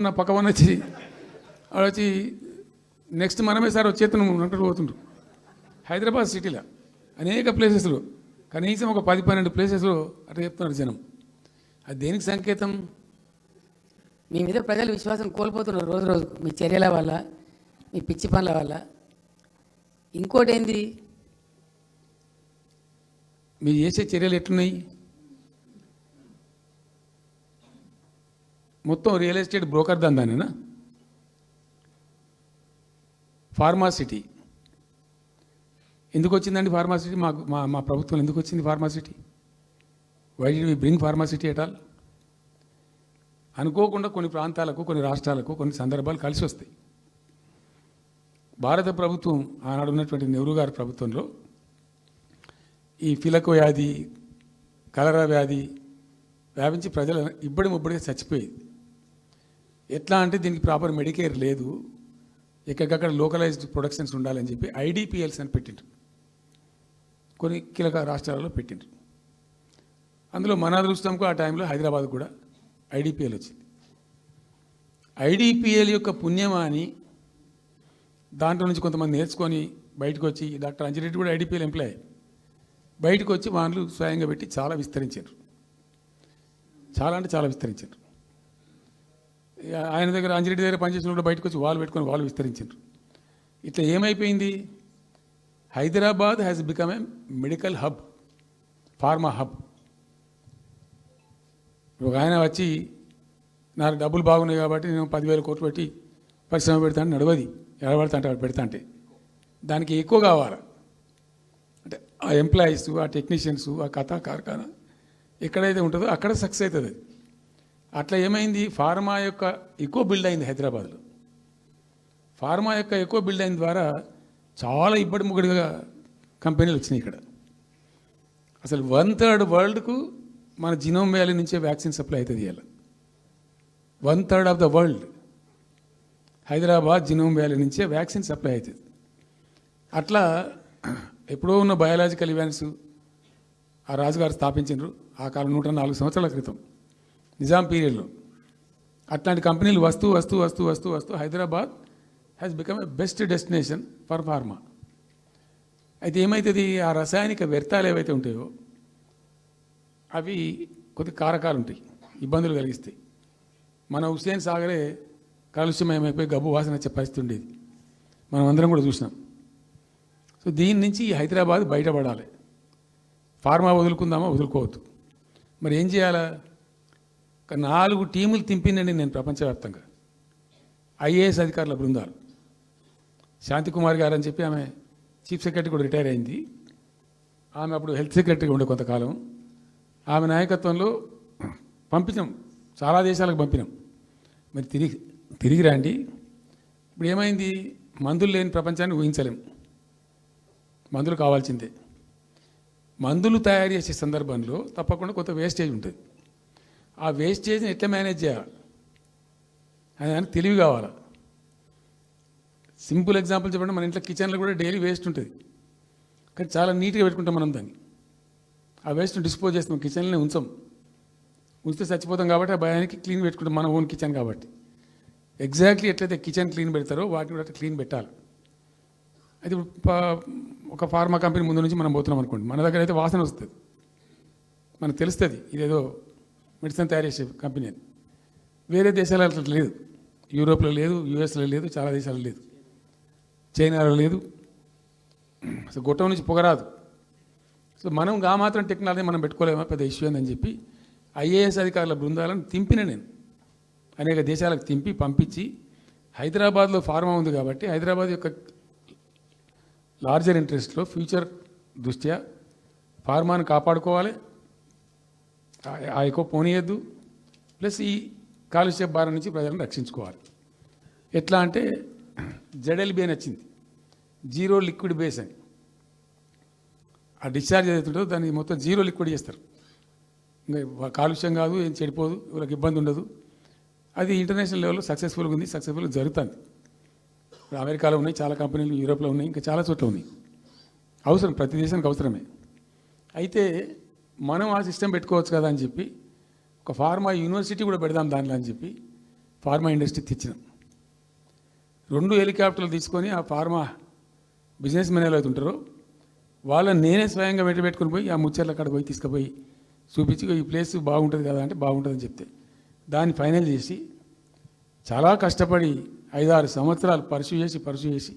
నా పక్క వన్ వచ్చి వాడు వచ్చి నెక్స్ట్ మనమే సార్ వచ్చేతను అక్కడ పోతుండ్రు. హైదరాబాద్ సిటీలో అనేక ప్లేసెస్లో కనీసం ఒక పది పన్నెండు ప్లేసెస్లో అట్లా చెప్తున్నారు జనం. అది దేనికి సంకేతం? మీ మీద ప్రజలు విశ్వాసం కోల్పోతున్నారు రోజు రోజు మీ చర్యల వల్ల మీ పిచ్చి పనుల వల్ల. ఇంకోటి ఏంది? మీరు చేసే చర్యలు ఎట్లున్నాయి? మొత్తం రియల్ ఎస్టేట్ బ్రోకర్ దందానేనా ఫార్మాసిటీ ఎందుకు వచ్చిందండి ఫార్మాసిటీ మాకు మా మా ప్రభుత్వం ఎందుకు వచ్చింది pharma city why did we bring pharma city at all అనుకోకుండా కొన్ని ప్రాంతాలకు కొన్ని రాష్ట్రాలకు కొన్ని సందర్భాలు కలిసి వస్తాయి. భారత ప్రభుత్వం ఆనాడు ఉన్నటువంటి నెహ్రూ గారి ప్రభుత్వంలో ఈ ఫిలక వ్యాధి కలరా వ్యాధి వ్యాపించి ప్రజలు ఇబ్బడి ముబ్బడిగా చచ్చిపోయేది. ఎట్లా అంటే దీనికి ప్రాపర్ మెడికేర్ లేదు. ఎక్కడికక్కడ లోకలైజ్డ్ ప్రొడక్షన్స్ ఉండాలని చెప్పి ఐడిపిఎల్స్ అని పెట్టిండ్రు. కొన్ని కీలక రాష్ట్రాలలో పెట్టిండ్రు. అందులో మన అదృష్టంకు ఆ టైంలో హైదరాబాద్ కూడా ఐడిపిఎల్ వచ్చింది. ఐడిపిఎల్ యొక్క పుణ్యమా అని దాంట్లో నుంచి కొంతమంది నేర్చుకొని బయటకు వచ్చి డాక్టర్ అంజిరెడ్డి కూడా ఐడిపిఎల్ ఎంప్లాయ్ బయటకు వచ్చి వాళ్ళు స్వయంగా పెట్టి చాలా విస్తరించారు. చాలా అంటే చాలా విస్తరించారు. ఆయన దగ్గర అంజిరెడ్డి దగ్గర పనిచేసినప్పుడు బయటకు వచ్చి వాళ్ళు పెట్టుకొని వాళ్ళు విస్తరించారు ఇట్లా ఏమైపోయింది? Hyderabad has become a medical hub pharma hub ఒక ఆయన వచ్చి నాకు డబ్బులు బాగున్నాయి కాబట్టి నేను పదివేల కోట్లు పెట్టి పరిశ్రమ పెడతాను నడవది. ఎడబడతా అంటే పెడతా అంటే దానికి ఎక్కువ కావాలి? అంటే ఆ ఎంప్లాయీస్ ఆ టెక్నీషియన్స్ ఆ కథా కార్ఖానా ఎక్కడైతే ఉంటుందో అక్కడ సక్సెస్ అవుతుంది. అది అట్లా ఏమైంది? ఫార్మా యొక్క ఎక్కువ బిల్డ్ అయింది హైదరాబాద్లో. ఫార్మా యొక్క ఎక్కువ బిల్డ్ అయిన ద్వారా చాలా ఇబ్బడి ముగ్గుడిగా కంపెనీలు వచ్చినాయి ఇక్కడ. అసలు వన్ థర్డ్ వరల్డ్కు మన జినోమ్ వ్యాలీ నుంచే వ్యాక్సిన్ సప్లై అవుతుంది ఇలా one third of the world Hyderabad genome valley నుంచే వ్యాక్సిన్ సప్లై అవుతుంది. అట్లా ఎప్పుడో ఉన్న బయాలజికల్ ఈవెంట్స్ ఆ రాజుగారు స్థాపించారు ఆ కాలం నూట నాలుగు సంవత్సరాల క్రితం. నిజాం పీరియడ్లో. అట్లాంటి కంపెనీలు వస్తూ వస్తూ వస్తూ వస్తూ వస్తూ Hyderabad has become a best destination for pharma అయితే ఏమవుతుంది ఆ రసాయనిక వ్యర్థాలు ఏవైతే ఉంటాయో అవి కొద్ది కారకాలు ఉంటాయి ఇబ్బందులు కలిగిస్తాయి. మన హుస్సేన్ సాగరే కాలుష్యమయమైపోయి గబ్బు వాసన వచ్చే పరిస్థితి ఉండేది. మనం అందరం కూడా చూసినాం. సో దీని నుంచి ఈ హైదరాబాద్ బయటపడాలి. ఫార్మా వదులుకుందామా? వదులుకోవద్దు. మరి ఏం చేయాలా? ఒక నాలుగు టీములు తింపిందండి నేను ప్రపంచవ్యాప్తంగా. ఐఏఎస్ అధికారుల బృందాలు. శాంతికుమార్ గారు అని చెప్పి ఆమె చీఫ్ సెక్రటరీ కూడా రిటైర్ అయింది. ఆమె అప్పుడు హెల్త్ సెక్రటరీగా ఉండే కొంతకాలం. ఆమె నాయకత్వంలో పంపించాం చాలా దేశాలకు పంపినాం. మరి తిరిగి తిరిగి రండి. ఇప్పుడు ఏమైంది? మందులు లేని ప్రపంచాన్ని ఊహించలేం. మందులు కావాల్సిందే. మందులు తయారు చేసే సందర్భంలో తప్పకుండా కొంత వేస్టేజ్ ఉంటుంది. ఆ వేస్టేజ్ని ఎట్లా మేనేజ్ చేయాలి? అని దానికి తెలివి కావాలి? సింపుల్ ఎగ్జాంపుల్ చెప్పండి మన ఇంట్లో కిచెన్లో కూడా డైలీ వేస్ట్ ఉంటుంది. కానీ చాలా నీట్గా పెట్టుకుంటాం మనం దాన్ని. ఆ వేస్ట్ని డిస్పోజ్ చేస్తాం కిచెన్లోనే ఉంచాం. ఉంచితే చచ్చిపోతాం కాబట్టి ఆ భయానికి క్లీన్ పెట్టుకుంటాం మన ఓన్ కిచెన్ కాబట్టి. ఎగ్జాక్ట్లీ ఎట్లయితే కిచెన్ క్లీన్ పెడతారో వాటిని కూడా క్లీన్ పెట్టాలి. అయితే ఇప్పుడు ప- ఒక ఫార్మా కంపెనీ ముందు నుంచి మనం పోతున్నాం అనుకోండి మన దగ్గర అయితే వాసన వస్తుంది. మనకు తెలుస్తుంది ఇదేదో మెడిసిన్ తయారు చేసే కంపెనీ అని వేరే దేశాలలో అట్లా లేదు. యూరోప్లో లేదు యూఎస్లో లేదు చాలా దేశాలు లేదు. చైనాలో లేదు. అసలు గొట్టం నుంచి పొగరాదు సో మనం గా మాత్రం టెక్నాలజీ మనం పెట్టుకోలేమా? పెద్ద ఇష్యూ అని చెప్పి ఐఏఎస్ అధికారుల బృందాలను తింపిన నేను. అనేక దేశాలకు తింపి పంపించి హైదరాబాద్లో ఫార్మా ఉంది కాబట్టి హైదరాబాద్ యొక్క లార్జర్ ఇంట్రెస్ట్లో ఫ్యూచర్ దృష్ట్యా ఫార్మాను కాపాడుకోవాలి. ఆ- ఎక్కువ పోనీయద్దు. ప్లస్ ఈ కాలుష్య భారం నుంచి ప్రజలను రక్షించుకోవాలి. ఎట్లా అంటే జెడెల్బీ అని వచ్చింది జీరో లిక్విడ్ బేస్ అని. ఆ డిశ్చార్జ్ ఏదైతుందో దాన్ని మొత్తం జీరో లిక్విడ్ చేస్తారు. ఇంకా కాలుష్యం కాదు ఏం చెడిపోదు వాళ్ళకి ఇబ్బంది ఉండదు. అది ఇంటర్నేషనల్ లెవెల్లో సక్సెస్ఫుల్గా ఉంది సక్సెస్ఫుల్గా జరుగుతుంది. ఇప్పుడు అమెరికాలో ఉన్నాయి చాలా కంపెనీలు యూరోప్లో ఉన్నాయి ఇంకా చాలా చోట్ల ఉన్నాయి. అవసరం ప్రతి దేశానికి అవసరమే. అయితే మనం ఆ సిస్టమ్ పెట్టుకోవచ్చు కదా అని చెప్పి ఒక ఫార్మా యూనివర్సిటీ కూడా పెడదాం దాంట్లో అని చెప్పి ఫార్మా ఇండస్ట్రీ తెచ్చినాం. రెండు హెలికాప్టర్లు తీసుకొని ఆ ఫార్మా బిజినెస్ మెన్ ఎవరైతే ఉంటారో వాళ్ళని నేనే స్వయంగా వెంట పెట్టుకుని పోయి ఆ ముచ్చర్ల అక్కడ పోయి తీసుకుపోయి చూపించి ఈ ప్లేస్ బాగుంటుంది కదా అంటే బాగుంటుందని చెప్తే దాన్ని ఫైనల్ చేసి చాలా కష్టపడి ఐదారు సంవత్సరాలు పరుసు చేసి పరుసు చేసి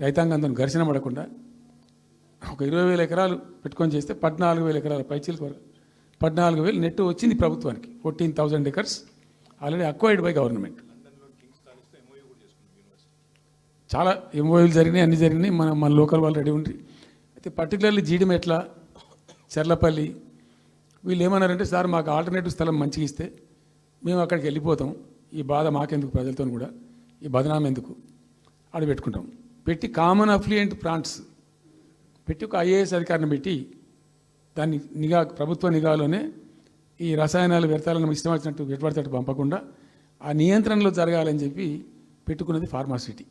రైతాంగంతో ఘర్షణ పడకుండా ఒక ఇరవై వేల ఎకరాలు పెట్టుకొని చేస్తే పద్నాలుగు వేల ఎకరాల పైచీల కొర పద్నాలుగు వేలు నెట్ వచ్చింది ప్రభుత్వానికి. Fourteen thousand acres already acquired by government చాలా ఎంఓయూలు జరిగినాయి అన్ని జరిగినాయి. మన మన లోకల్ వాళ్ళు రెడీ ఉండి అయితే పర్టికులర్లీ జీడిమెట్ల చెర్లపల్లి వీళ్ళు ఏమన్నారంటే సార్ మాకు ఆల్టర్నేటివ్ స్థలం మంచిగా ఇస్తే మేము అక్కడికి వెళ్ళిపోతాం. ఈ బాధ మాకెందుకు ప్రజలతో కూడా? ఈ బదనాం ఎందుకు? ఆడ పెట్టుకుంటాం. పెట్టి కామన్ అఫ్లియంట్ ప్లాంట్స్ పెట్టి ఒక ఐఏఎస్ అధికారిని పెట్టి దాన్ని నిఘా ప్రభుత్వ నిఘాలోనే ఈ రసాయనాలు వ్యర్థాలను ఇష్టం వచ్చినట్టు ఎటుపడితే పంపకుండా ఆ నియంత్రణలో జరగాలని చెప్పి పెట్టుకున్నది ఫార్మాసిటీ.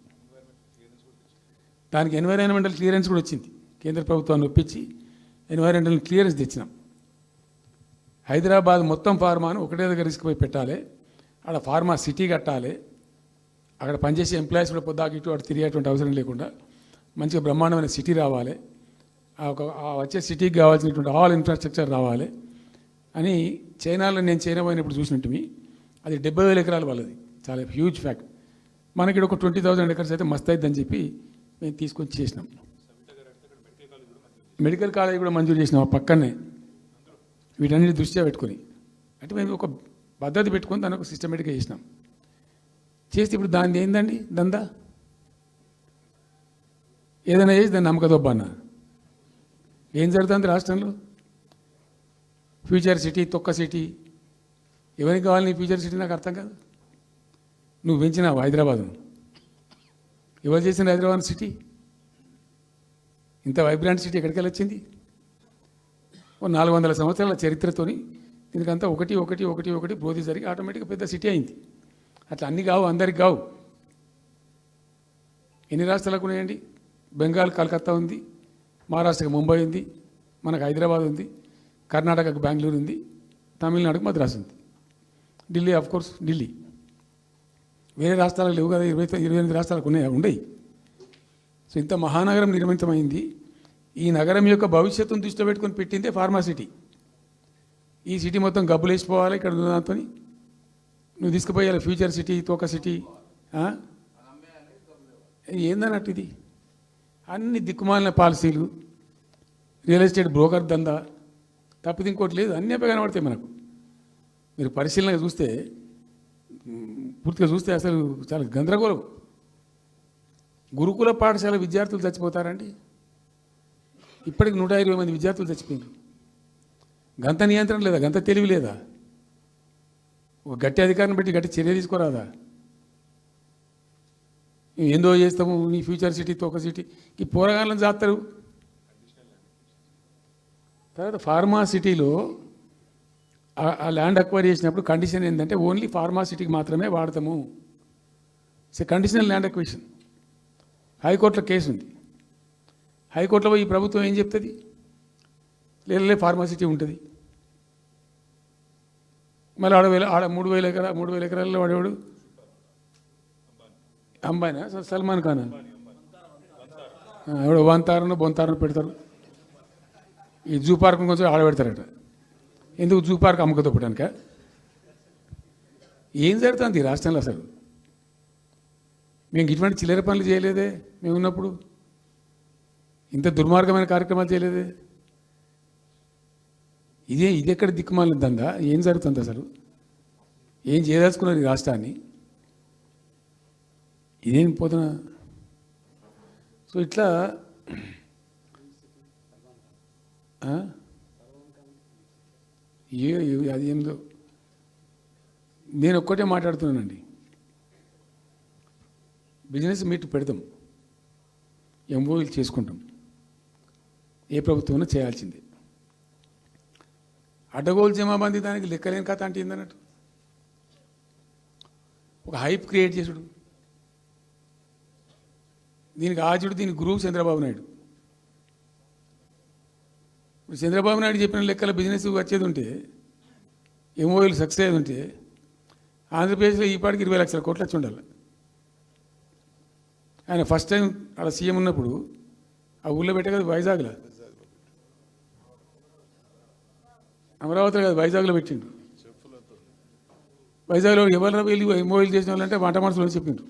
దానికి ఎన్వైరాన్మెంటల్ క్లియరెన్స్ కూడా వచ్చింది. కేంద్ర ప్రభుత్వాన్ని ఒప్పించి ఎన్వైరాన్మెంటల్ క్లియరెన్స్ తెచ్చినాం. హైదరాబాద్ మొత్తం ఫార్మాను ఒకటే దగ్గర తీసుకుపోయి పెట్టాలి. అక్కడ ఫార్మా సిటీ కట్టాలి. అక్కడ పనిచేసే ఎంప్లాయీస్ కూడా పొద్దాకి ఇటు అటు తిరిగేటువంటి అవసరం లేకుండా మంచిగా బ్రహ్మాండమైన సిటీ రావాలి. ఒక వచ్చే సిటీకి కావాల్సినటువంటి ఆల్ ఇన్ఫ్రాస్ట్రక్చర్ రావాలి. అని చైనాలో నేను చైనా పోయినప్పుడు చూసినట్టుమి అది డెబ్బై వేల ఎకరాలు వాళ్ళది. చాలా హ్యూజ్ ఫ్యాక్ట్ మనకి ఇక్కడ ఒక ట్వంటీ థౌసండ్ ఎకర్స్ అయితే మస్తు అవుతుందని చెప్పి మేము తీసుకొని చేసినాం. మెడికల్ కాలేజ్ కూడా మంజూరు చేసినాం ఆ పక్కనే. వీటన్నిటి దృష్ట్యా పెట్టుకొని. అంటే మేము ఒక పద్ధతి పెట్టుకొని దాన్ని ఒక సిస్టమేటిక్గా చేసినాం. చేస్తే ఇప్పుడు దాని ఏందండి? దందా? ఏదైనా చేసి దాన్ని నమ్మకదొబ్బ అన్న ఏం జరుగుతుంది రాష్ట్రంలో? ఫ్యూచర్ సిటీ తొక్క సిటీ ఎవరికి కావాలి నీ ఫ్యూచర్ సిటీ నాకు అర్థం కాదు. నువ్వు పెంచినావు హైదరాబాద్ను? ఎవరు చేసిన హైదరాబాద్ సిటీ? ఇంత వైబ్రాంట్ సిటీ ఎక్కడికి వెళ్ళి వచ్చింది? ఓ నాలుగు వందల సంవత్సరాల చరిత్రతోని దీనికంతా ఒకటి ఒకటి ఒకటి ఒకటి బోధి జరిగి ఆటోమేటిక్గా పెద్ద సిటీ అయింది. అట్లా అన్ని కావు అందరికి కావు. ఎన్ని రాష్ట్రాలకు ఉన్నాయండి? బెంగాల్ కలకత్తా ఉంది. మహారాష్ట్రకి ముంబై ఉంది మనకు హైదరాబాద్ ఉంది కర్ణాటకకు బెంగళూరు ఉంది తమిళనాడుకు మద్రాసు ఉంది. Delhi of course Delhi. వేరే రాష్ట్రాలకు లేవు కదా ఇరవై ఇరవై ఎనిమిది రాష్ట్రాలకు ఉన్నాయి ఉండయి. సో ఇంత మహానగరం నిర్మితమైంది. ఈ నగరం యొక్క భవిష్యత్తును దృష్టిలో పెట్టుకొని పెట్టిందే ఫార్మాసిటీ ఈ సిటీ మొత్తం గబ్బులు వేసిపోవాలి ఇక్కడ ఉన్న దాంతో నువ్వు తీసుకుపోయాలి ఫ్యూచర్ సిటీ తోక సిటీ ఏందన్నట్టు ఇది? అన్ని దిక్కుమాలిన పాలసీలు రియల్ ఎస్టేట్ బ్రోకర్ దందా తప్పిది ఇంకోటి లేదు. అన్నీ అవే కనబడతాయి మనకు. మీరు పరిశీలనగా చూస్తే పూర్తిగా చూస్తే అసలు చాలా గందరగోళం. గురుకుల పాఠశాల విద్యార్థులు చచ్చిపోతారండి. ఇప్పటికి నూట ఇరవై మంది విద్యార్థులు చచ్చిపోయారు గంత నియంత్రణ లేదా? గంత తెలివి లేదా? ఒక గట్టి అధికారం పెట్టి గట్టి చర్య తీసుకోరాదా? ఏందో చేస్తాము నీ ఫ్యూచర్ సిటీ తోక సిటీ. ఈ పోరగాళ్ళని చేస్తారు తర్వాత ఫార్మా సిటీలో ఆ- ల్యాండ్ అక్వైర్ చేసినప్పుడు కండిషన్ ఏంటంటే ఓన్లీ ఫార్మా సిటీకి మాత్రమే వాడతాము. ఇట్స్ కండిషనల్ ల్యాండ్ అక్విషన్ హైకోర్టులో కేసు ఉంది. హైకోర్టులో ఈ ప్రభుత్వం ఏం చెప్తుంది? లేదు ఫార్మాసిటీ ఉంటుంది. మళ్ళీ ఆడ వేల ఆడ మూడు వేల ఎకరా మూడు వేల ఎకరాల్లో వాడేవాడు. అంబాయినా సల్మాన్ ఖాన్? ఎవడో వంతారను బొంతారను పెడతారు. ఈ జూ పార్క్ కొంచెం ఆడబెడతారట. ఎందుకు జూ పార్క్ అమ్మకతో పెట్టానుక ఏం జరుగుతుంది ఈ రాష్ట్రంలో అసలు? మేము ఇటువంటి చిల్లర పనులు చేయలేదే మేము ఉన్నప్పుడు? ఇంత దుర్మార్గమైన కార్యక్రమాలు చేయలేదే? ఇదే ఇది ఎక్కడ దిక్కుమాలిందా ఏం జరుగుతుంది అసలు? ఏం చేయదలుచుకున్నారు ఈ రాష్ట్రాన్ని? ఇదేం పోతున్నా? సో ఇట్లా ఏ అది ఏందో? నేను ఒక్కటే మాట్లాడుతున్నానండి. బిజినెస్ మీట్ పెడతాం. ఎంఓఈలు చేసుకుంటాం. ఏ ప్రభుత్వం చేయాల్సిందే. అడ్డగోలు జమాబంది దానికి లెక్కలేని కథ అంటే ఏందన్నట్టు? ఒక హైప్ క్రియేట్ చేసుడు. దీనికి ఆచుడు దీని గురువు చంద్రబాబు నాయుడు. ఇప్పుడు చంద్రబాబు నాయుడు చెప్పిన లెక్కల బిజినెస్ వచ్చేది ఉంటే ఎంఓఎల్ సక్సెస్ అయ్యేది ఉంటే ఆంధ్రప్రదేశ్లో ఈ పాటికి ఇరవై లక్షల కోట్లు వచ్చి ఉండాలి. ఆయన ఫస్ట్ టైం అక్కడ సీఎం ఉన్నప్పుడు ఆ ఊళ్ళో పెట్టే కదా వైజాగ్లో. అమరావతిలో కదా వైజాగ్లో పెట్టిండు. వైజాగ్లో ఎవరు వెళ్ళి ఎంఓఎల్ చేసిన వాళ్ళంటే వంట మనసులో చెప్పిండ్రు.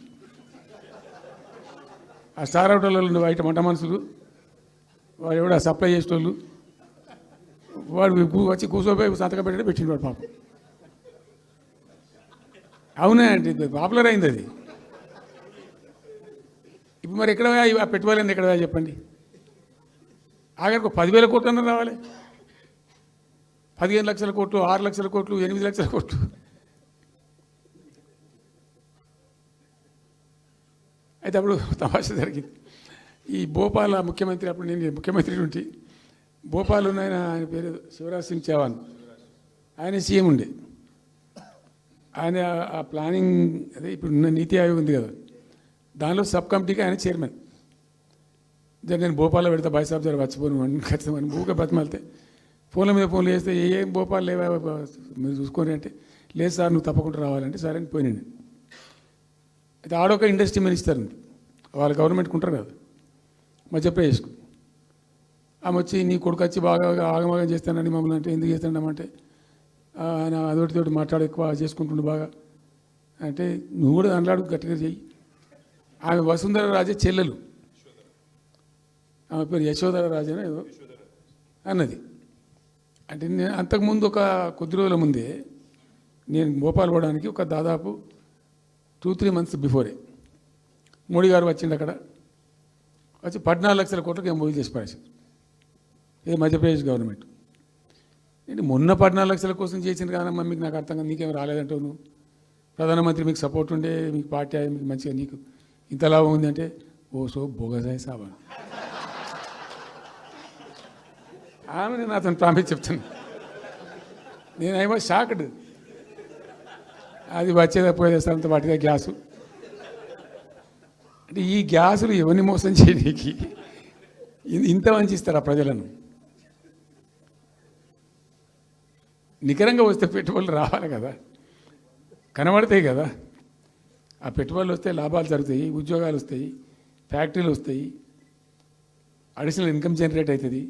ఆ స్టార్ హోటల్లో ఉండే బయట మంట మనుషులు వాడు ఎవడ సప్లై చేసేటోళ్ళు వాడు వచ్చి కూర్చోపోయి సంతకం పెట్టడం పెట్టిండు వాడు పాపం. అవునా అండి పాపులర్ అయింది అది. ఇప్పుడు మరి ఎక్కడ పెట్టుకోవాలండి పెట్టుబడి ఎక్కడ చెప్పండి? ఆఖరికి ఒక పదివేల కోట్లు అన్న రావాలి. పదిహేను లక్షల కోట్లు ఆరు లక్షల కోట్లు ఎనిమిది లక్షల కోట్లు. అయితే అప్పుడు తమాషా జరిగింది. ఈ భోపాల ముఖ్యమంత్రి అప్పుడు నేను ముఖ్యమంత్రి ఉంటే భోపాల్ ఉన్న ఆయన ఆయన పేరు శివరాజ్ సింగ్ చౌహాన్. ఆయన సీఎం ఉండే. ఆయన ఆ ప్లానింగ్ అదే ఇప్పుడు ఉన్న నీతి ఆయోగ్ ఉంది కదా. దానిలో సబ్ కమిటీకి ఆయన చైర్మన్. జర నేను భోపాల్లో పెడతా బాయ్ సాబ్ జర వచ్చిపోను ఖచ్చితంగా ఊరికే బతిమాలితే ఫోన్ల మీద ఫోన్లు చేస్తే ఏం భోపాల్ లేవా? మీరు చూసుకోండి అంటే లేదు సార్ నువ్వు తప్పకుండా రావాలంటే సరే అని పోయినండి అయితే ఆడొక ఇండస్ట్రీ మినిస్టర్ ఉంది వాళ్ళు గవర్నమెంట్కి ఉంటారు కదా. మధ్యప్రదేశ్కు ఆమె వచ్చి నీ కొడుకు వచ్చి బాగా ఆగమాగం చేస్తానని మమ్మల్ని అంటే ఎందుకు చేస్తాడమంటే ఆయన అదొకటితోటి మాట్లాడు ఎక్కువ చేసుకుంటుండు బాగా. అంటే నువ్వు కూడా దాంట్లో గట్టిగా చెయ్యి. ఆమె వసుంధర రాజే చెల్లెలు. ఆమె పేరు యశోధర రాజేనా ఏదో అన్నది. అంటే నేను అంతకుముందు ఒక కొద్ది రోజుల ముందే నేను భోపాల్ పోవడానికి ఒక దాదాపు టూ త్రీ మంత్స్ బిఫోరే మోడీ గారు వచ్చిండు అక్కడ. వచ్చి పద్నాలుగు లక్షల కోట్లకి ఏం చేసి పడేసారు ఇది మధ్యప్రదేశ్ గవర్నమెంట్. ఏంటి మొన్న పద్నాలుగు లక్షల కోసం చేసింది కాదమ్మా మీకు నాకు అర్థం కాదు నీకేం రాలేదంటావు నువ్వు. ప్రధానమంత్రి మీకు సపోర్ట్ ఉండే మీకు పార్టీ మీకు మంచిగా నీకు ఇంత లాభం ఉంది అంటే ఓ సో బోగసాయి సాబా. ఆమె నేను అతను ప్రామిస్ చెప్తాను నేను షాక్డ్ అది వచ్చేదా పోయేదంత వాటిదే గ్యాసు. అంటే ఈ గ్యాసులు ఎవరిని మోసం చేయడానికి ఇంత ఇంత ఆ ప్రజలను? నికరంగా వస్తే పెట్టుబడులు రావాలి కదా. కనబడతాయి కదా. ఆ పెట్టుబడులు వస్తే లాభాలు జరుగుతాయి ఉద్యోగాలు వస్తాయి ఫ్యాక్టరీలు వస్తాయి. అడిషనల్ ఇన్కమ్ జనరేట్ అవుతుంది.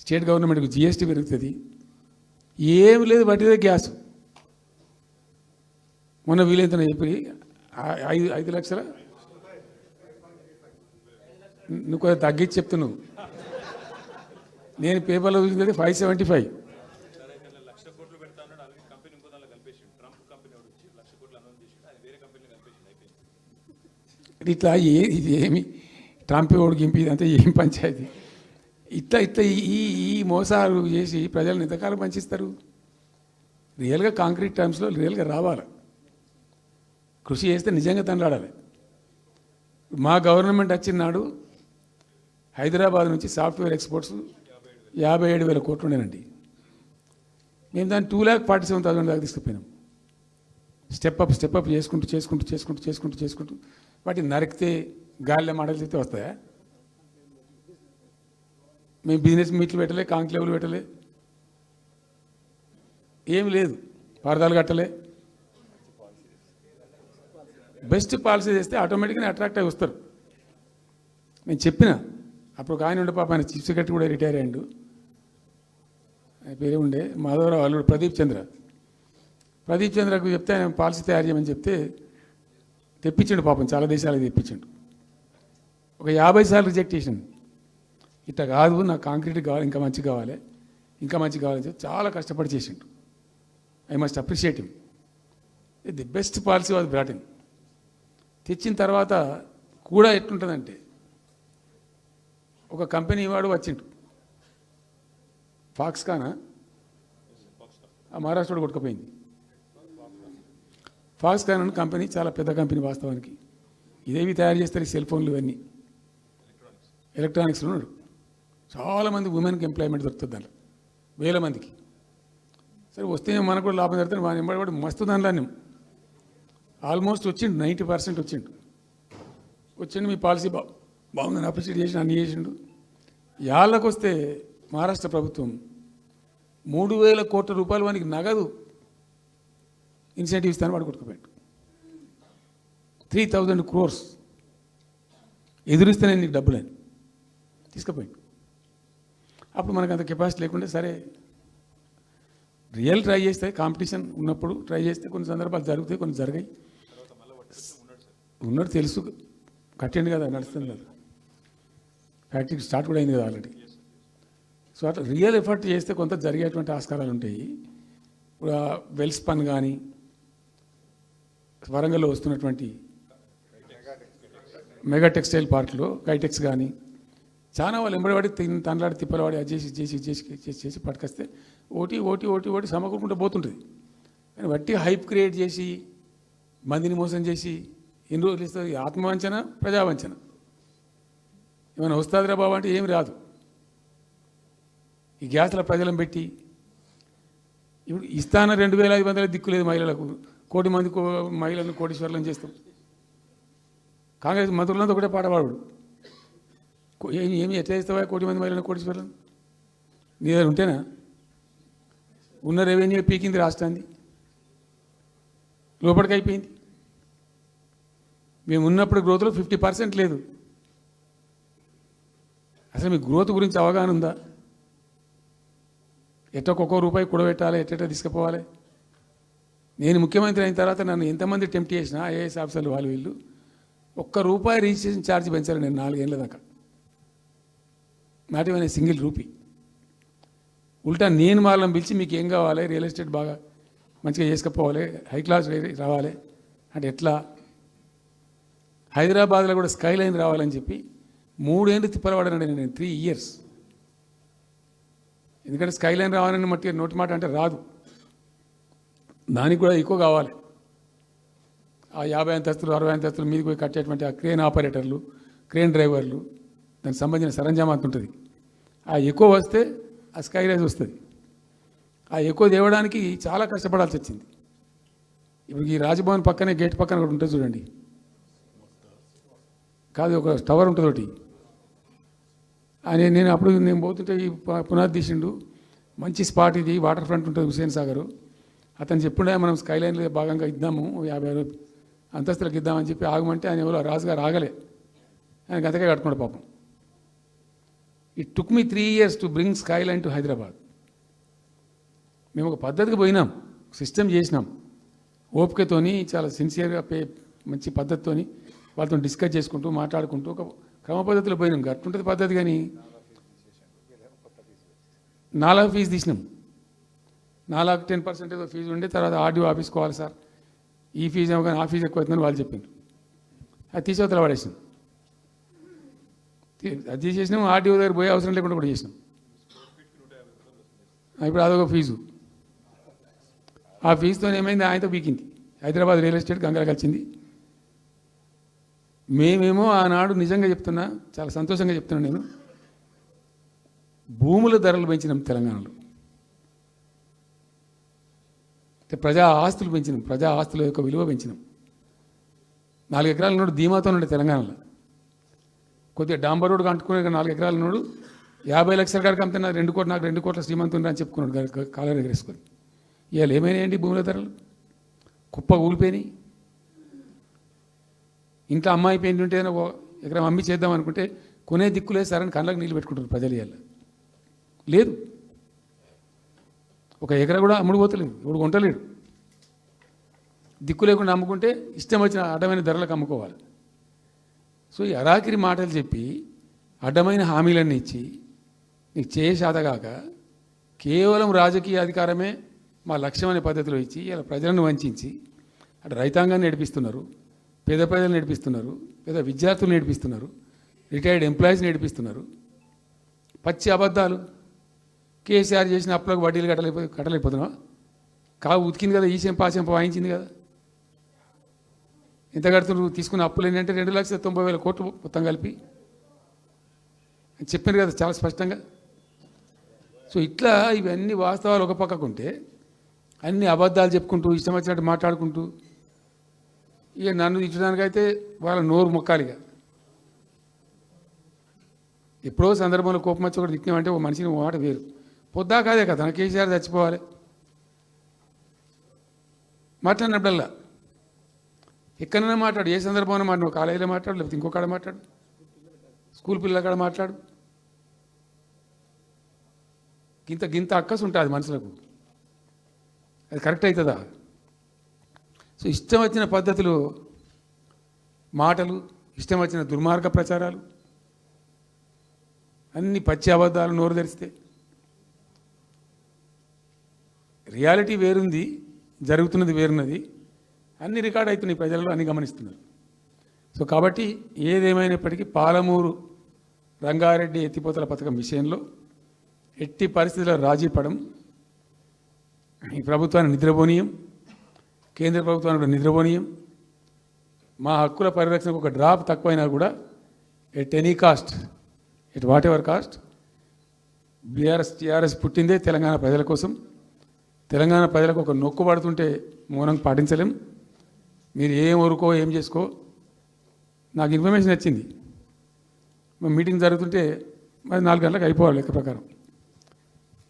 స్టేట్ గవర్నమెంట్కి జిఎస్టీ పెరుగుతుంది. ఏం లేదు వాటిదే గ్యాస్. మొన్న వీలైతే చెప్పి ఐదు ఐదు లక్షల? నువ్వు కొంచెం తగ్గించి చెప్తున్నావు నేను పేపర్లో చూసింది ఫైవ్ సెవెంటీ ఫైవ్. ఇట్లా ఏ ఇది ఏమి? ట్రంప్ ఓడి గింపి అంతా ఏం పంచాయతీ? ఇట్లా ఇట్లా ఈ- ఈ ఈ మోసాలు చేసి ప్రజలను ఎంతకాలం పంచిస్తారు? రియల్గా కాంక్రీట్ టర్మ్స్లో రియల్గా రావాలి? కృషి చేస్తే నిజంగా తండ్రాడాలి మా గవర్నమెంట్ వచ్చినాడు హైదరాబాద్ నుంచి సాఫ్ట్వేర్ ఎక్స్పోర్ట్స్ యాభై ఏడు వేల కోట్లు ఉండేనండి. మేము దాన్ని two lakh forty seven thousand దాకా తీసుకుపోయినాం. స్టెప్ అప్ స్టెప్ అప్ చేసుకుంటూ చేసుకుంటూ చేసుకుంటూ చేసుకుంటూ చేసుకుంటూ వాటిని నరికితే గాలిలో మాటలు చెప్తే వస్తాయా? మేము బిజినెస్ మీట్లు పెట్టలే కాంక్లేవ్లు పెట్టలే. ఏమి లేదు. పరదాలు కట్టలే. బెస్ట్ పాలసీ చేస్తే ఆటోమేటిక్గా అట్రాక్ట్ అయి వస్తారు. నేను చెప్పిన అప్పుడు ఒక ఆయన ఉండే పాప ఆయన చీఫ్ సెక్రటరీ కూడా రిటైర్ అయ్యాడు. ఆయన పేరే ఉండే మాధవరావు అల్లుడు ప్రదీప్ చంద్ర. ప్రదీప్ చంద్రకు చెప్తే ఆయన పాలసీ తయారు చేయమని చెప్తే తెప్పించిండు పాపం చాలా దేశాలకు తెప్పించిండు. ఒక యాభై సార్లు రిజెక్ట్ చేసిండు. ఇట్లా కాదు నాకు కాంక్రీట్ కావాలి ఇంకా మంచి కావాలి ఇంకా మంచి కావాలని చెప్పి చాలా కష్టపడి చేసిండు. I must appreciate him the best policy was బ్రాటింగ్ తెచ్చిన తర్వాత కూడా ఎట్లుంటుందంటే ఒక కంపెనీ వాడు వచ్చిండు. ఫాక్స్కానా? ఆ మహారాష్ట్రలో కొట్టుకుపోయింది. ఫాక్స్కాన్ అనే కంపెనీ చాలా పెద్ద కంపెనీ వాస్తవానికి. ఇదేవి తయారు చేస్తారు ఈ సెల్ ఫోన్లు ఇవన్నీ. ఎలక్ట్రానిక్స్లో ఉన్నాడు. చాలామంది ఉమెన్కి ఎంప్లాయ్మెంట్ దొరుకుతుంది దాంట్లో. వేల మందికి. సరే వస్తే మనకు కూడా లాభం జరుగుతుంది. వాడిని ఎంబడి మస్తు దానిలో ఆల్మోస్ట్ వచ్చిండు నైంటీ పర్సెంట్ వచ్చిండు. వచ్చిండు మీ పాలసీ బా బాగుందని అప్రిషియేట్ చేసి అన్ని చేసిండు. యాళ్ళకు వస్తే మహారాష్ట్ర ప్రభుత్వం మూడు వేల కోట్ల రూపాయలు వానికి నగదు ఇన్సెంటివ్ ఇస్తాను వాడు కొట్టుకుపోయాడు. త్రీ థౌజండ్ క్రోర్స్ ఎదురిస్తేనే నీకు డబ్బులని తీసుకుపోయాడు. అప్పుడు మనకు అంత కెపాసిటీ లేకుంటే సరే రియల్ ట్రై చేస్తే కాంపిటీషన్ ఉన్నప్పుడు ట్రై చేస్తే కొన్ని సందర్భాలు జరుగుతాయి కొన్ని జరిగాయి. ఉన్నాడు తెలుసు. కట్టండి కదా నడుస్తుంది కదా. ఫ్యాక్టరీ స్టార్ట్ కూడా అయింది కదా ఆల్రెడీ సో అట్లా రియల్ ఎఫర్ట్ చేస్తే కొంత జరిగేటువంటి ఆస్కారాలు ఉంటాయి. ఇప్పుడు వెల్స్ పన్ కానీ వరంగల్లో వస్తున్నటువంటి మెగా టెక్స్టైల్ పార్క్లో కైటెక్స్ కానీ చాలా వాళ్ళు ఎంబడివాడి తిన్- తిప్పలవాడి అది చేసి చేసి చేసి చేసి చేసి పట్టుకొస్తే ఓటీ ఓటీ ఓటీ ఓటీ సమకూరుకుంటూ పోతుంటుంది. కానీ వట్టి హైప్ క్రియేట్ చేసి మందిని మోసం చేసి ఎన్ని రోజులు ఇస్తుంది ఆత్మవంచన ప్రజావంచన. ఏమైనా వస్తుందిరా బాబు అంటే ఏమి రాదు. ఈ గ్యాస్ల ప్రజలను పెట్టి ఇప్పుడు ఇస్తాన రెండు వేల ఐదు వందల దిక్కు లేదు మహిళలకు. కోటి మంది కో- మహిళలను కోటీశ్వర్లను చేస్తాం. కాంగ్రెస్ మంత్రులంతా ఒకటే పాట పాడు ఏమి ఏమి ఎట్లా చేస్తావా కోటి మంది మహిళలను కోటీశ్వర్లను? నీ దగ్గర ఉంటేనా? ఉన్న రెవెన్యూ పీకింది రాష్ట్రాన్ని. లోపలికి అయిపోయింది. మేము ఉన్నప్పుడు గ్రోత్లో ఫిఫ్టీ పర్సెంట్ లేదు. అసలు మీ గ్రోత్ గురించి అవగాహన ఉందా? ఎట్లా రూపాయి కూడబెట్టాలి ఎట్ట తీసుకుపోవాలి? నేను ముఖ్యమంత్రి అయిన తర్వాత నన్ను ఎంతమంది టెంప్ట్ చేసినా ఐఏఎస్ ఆఫీసర్లు వాళ్ళు వీళ్ళు ఒక్క రూపాయి రిజిస్ట్రేషన్ ఛార్జ్ పెంచాలి నేను నాలుగేళ్ళ దాకా. Not even single rupee? ఉల్టా నేను వాళ్ళని పిలిచి మీకు ఏం కావాలి? రియల్ ఎస్టేట్ బాగా మంచిగా చేసుకుపోవాలి హై క్లాస్ రావాలి. అంటే ఎట్లా? హైదరాబాద్లో కూడా స్కై లైన్ రావాలని చెప్పి మూడేళ్ళు తిప్పలవాడనండి నేను త్రీ ఇయర్స్ ఎందుకంటే స్కై లైన్ రావాలని మట్టి నోటి మాట అంటే రాదు. దానికి కూడా ఎక్కువ కావాలి. ఆ యాభై అంతస్తులు అరవై అంతస్తులు మీదకి పోయి కట్టేటువంటి ఆ క్రేన్ ఆపరేటర్లు క్రేన్ డ్రైవర్లు దానికి సంబంధించిన సరంజామా ఉంటుంది. ఆ ఎక్కువ వస్తే ఆ స్కై రైజ్ వస్తుంది. ఆ ఎక్కువ తేవడానికి చాలా కష్టపడాల్సి వచ్చింది. ఇప్పుడు ఈ రాజభవన్ పక్కనే గేట్ పక్కన ఒకటి ఉంటుంది చూడండి. కాదు ఒక టవర్ ఉంటుంది ఒకటి. అని నేను అప్పుడు నేను పోతుంటే ఈ పునాది తీసిండు. మంచి స్పాట్ ఇది వాటర్ ఫ్రంట్ ఉంటుంది హుసేన్ సాగర్. అతను చెప్పిండే మనం స్కై లైన్లో భాగంగా ఇద్దాము యాభై అరవై అంతస్తులకు ఇద్దామని చెప్పి ఆగమంటే ఆయన ఎవరో రాజుగారు ఆగలే. ఆయన గతకే కట్టుకున్నాడు పాపం. It took me three years to bring skyline to Hyderabad మేము ఒక పద్ధతికి పోయినాం సిస్టమ్ చేసినాం. ఓపికతోని చాలా సిన్సియర్గా పే మంచి పద్ధతితోని వాళ్ళతో డిస్కస్ చేసుకుంటూ మాట్లాడుకుంటూ ఒక క్రమ పద్ధతిలో పోయినాం. గట్టుంటుంది పద్ధతి కానీ నాలుగు ఫీజు తీసినాం. నాలుగు టెన్ పర్సెంట్ ఏదో ఫీజు ఉండే తర్వాత ఆర్డీఓ ఆఫీస్కి పోవాలి సార్. ఈ ఫీజు ఏమో కానీ ఆ ఫీజు ఎక్కువ అవుతుందని వాళ్ళు చెప్పిండ్రు అది తీసేవతల పడేసినాం. అది తీసేసినాం ఆర్డీఓ దగ్గర పోయే అవసరం లేకుండా కూడా చేసినాం. ఇప్పుడు అదొక ఫీజు. ఆ ఫీజుతో ఏమైంది? ఆయనతో పీకింది. హైదరాబాద్ రియల్ ఎస్టేట్ గంగల కలిసింది. మేమేమో ఆనాడు నిజంగా చెప్తున్నా చాలా సంతోషంగా చెప్తున్నా నేను. భూముల ధరలు పెంచినాం తెలంగాణలో. అంటే ప్రజా ఆస్తులు పెంచినాం. ప్రజా ఆస్తుల యొక్క విలువ పెంచినాం. నాలుగు ఎకరాల నోడు ధీమాతో ఉండే తెలంగాణలో. కొద్దిగా డాంబర్ రోడ్డు అంటుకునే నాలుగు ఎకరాల నోడు యాభై లక్షల కాడికి అమ్మితే రెండు కోట్లు నాకు రెండు కోట్ల శ్రీమంతుని అని చెప్పుకున్నాడు. కాలర్ ఎగరేసుకొని. ఇవాళ ఏమైనాయండి భూముల ధరలు? కుప్ప కూలిపోయినాయి ఇంట్లో అమ్మాయి పెయింట్ ఉంటే ఏదైనా ఓ ఎకరం అమ్మి చేద్దాం అనుకుంటే కొనే దిక్కులే సరని కళ్ళకు నీళ్ళు పెట్టుకుంటారు ప్రజలు ఇవాళ. లేదు. ఒక ఎకరా కూడా అమ్ముడు పోతలేదు ఇప్పుడు కొంటలేడు దిక్కు లేకుండా అమ్ముకుంటే ఇష్టం వచ్చిన అడ్డమైన ధరలకు అమ్ముకోవాలి. సో ఈ అరాకిరి మాటలు చెప్పి అడ్డమైన హామీలన్నీ ఇచ్చి నీకు చేసాదగాక కేవలం రాజకీయ అధికారమే మా లక్ష్యం అనే పద్ధతిలో ఇచ్చి ఇలా ప్రజలను వంచి అటు రైతాంగాన్ని నడిపిస్తున్నారు పేద ప్రజలు నడిపిస్తున్నారు పేద విద్యార్థులు నడిపిస్తున్నారు రిటైర్డ్ ఎంప్లాయీస్ నడిపిస్తున్నారు. పచ్చి అబద్ధాలు. కేసీఆర్ చేసిన అప్పులకు వడ్డీలు కట్టలేకపో కట్టలేకపోతున్నావా? కావు ఉతికింది కదా ఈ చెంప ఆ చెంప వాయించింది కదా. ఎంత కడుతున్నారు? తీసుకున్న అప్పులు ఏంటంటే రెండు లక్షల తొంభై వేల కోట్లు మొత్తం కలిపి. అని చెప్పారు కదా చాలా స్పష్టంగా. సో ఇట్లా ఇవన్నీ వాస్తవాలు ఒక పక్కకు ఉంటే అన్ని అబద్ధాలు చెప్పుకుంటూ ఇష్టం వచ్చినట్టు మాట్లాడుకుంటూ ఇక నన్ను ఇచ్చడానికైతే వాళ్ళ నోరు మొక్కాలిగా. ఎప్పుడో సందర్భంలో కోపం వచ్చి ఒకటి తిట్టినామంటే ఒక మనిషిని మాట వేరు. పొద్దా కాదే కదా కేసీఆర్ చచ్చిపోవాలి. మాట్లాడినప్పుడల్లా ఎక్కడైనా మాట్లాడు ఏ సందర్భంలో మాట్లాడు నువ్వు కాలేజీలో మాట్లాడు లేకపోతే ఇంకొకడ మాట్లాడు స్కూల్ పిల్లల కాడ మాట్లాడు. గింత గింత అక్కసు ఉంటుంది మనుషులకు. అది కరెక్ట్ అవుతుందా? సో ఇష్టం వచ్చిన పద్ధతులు మాటలు ఇష్టం వచ్చిన దుర్మార్గ ప్రచారాలు అన్ని పచ్చి అబద్ధాలు నోరు తెరిస్తే. రియాలిటీ వేరుంది జరుగుతున్నది వేరున్నది అన్ని రికార్డ్ అవుతున్నాయి ప్రజల్లో అన్ని గమనిస్తున్నారు. సో కాబట్టి ఏదేమైనప్పటికీ పాలమూరు రంగారెడ్డి ఎత్తిపోతల పథకం విషయంలో ఎట్టి పరిస్థితుల్లో రాజీ పడం ఈ ప్రభుత్వాన్ని నిద్రపోనీయం. కేంద్ర ప్రభుత్వాన్ని కూడా నిద్రపోనీయం. మా హక్కుల పరిరక్షణకు ఒక డ్రాప్ తక్కువైనా కూడా at any cost at whatever cost BRS TRS పుట్టిందే తెలంగాణ ప్రజల కోసం. తెలంగాణ ప్రజలకు ఒక నొక్కు పడుతుంటే మౌనం పాటించలేం. మీరు ఏం ఊరుకో ఏం చేసుకో నాకు ఇన్ఫర్మేషన్ వచ్చింది మీటింగ్ జరుగుతుంటే మరి నాలుగు గంటలకు అయిపోవాలి లెక్క ప్రకారం.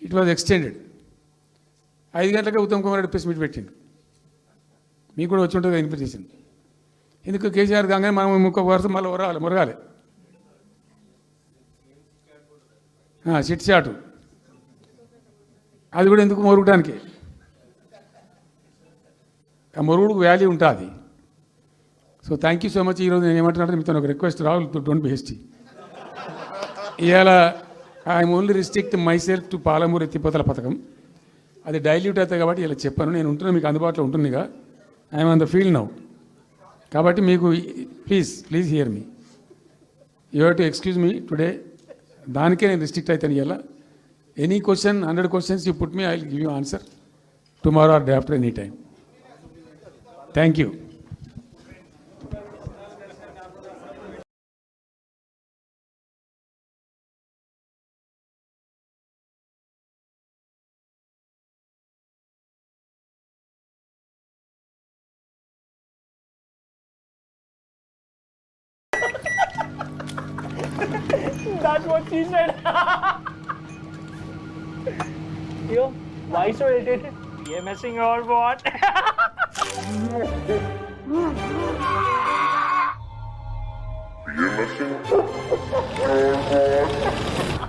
ఇట్ వాజ్ ఎక్స్టెండెడ్ ఐదు గంటలకే ఉత్తమ్ కుమార్ రెడ్డి ప్రెస్ మీట్ పెట్టిండు. మీకు కూడా వచ్చి ఉంటుంది ఇన్విటేషన్ ఎందుకు కేసీఆర్ కాగానే మనం ఇంకొక వరుస మళ్ళీ ఉరగాలి మురగాలి. చిట్ చాటు. అది కూడా ఎందుకు మొరగడానికి ఆ మొరుగుడుకు వాల్యూ ఉంటుంది. So thank you so much ఈరోజు నేను ఏమంటున్నాను మీతో ఒక request Rahul don't be hasty ఇవాళ I'm only restrict myself to Palamuru ఎత్తిపోతల పథకం. అది డైల్యూట్ అవుతాయి కాబట్టి ఇలా చెప్పాను. నేను ఉంటున్నా మీకు అందుబాటులో ఉంటుందిగా. I'm on the field now కాబట్టి మీకు please please hear me you have to excuse me today దానికే నేను రిస్ట్రిక్ట్ అవుతాను ఇలా any question hundred questions you put me I give you answer tomorrow or day after any time thank you why so irritated? ये messing or what?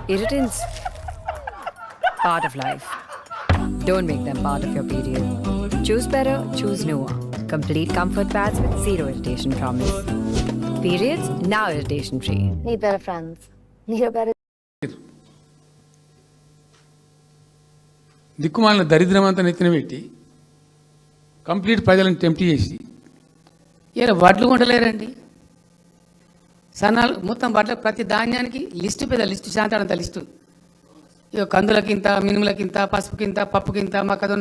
Irritants. Part of life. Don't make them part of your period. Choose better, choose Noah. Complete comfort pads with zero irritation promise. Periods now irritation free. Need better friends. Need a better దిక్కుమాలిన దరిద్రమంతా నెత్తిన పెట్టి complete ప్రజలను tempt చేసి. ఇలా వడ్లు కొంటలేరండి. సన్నాలు మొత్తం వడ్ల ప్రతి ధాన్యానికి లిస్టు పెద్ద లిస్టు శాంతాడంత లిస్టు. ఇక కందులకింత మినుములకింత పసుపుకింత పప్పుకింత మొక్కజొన్న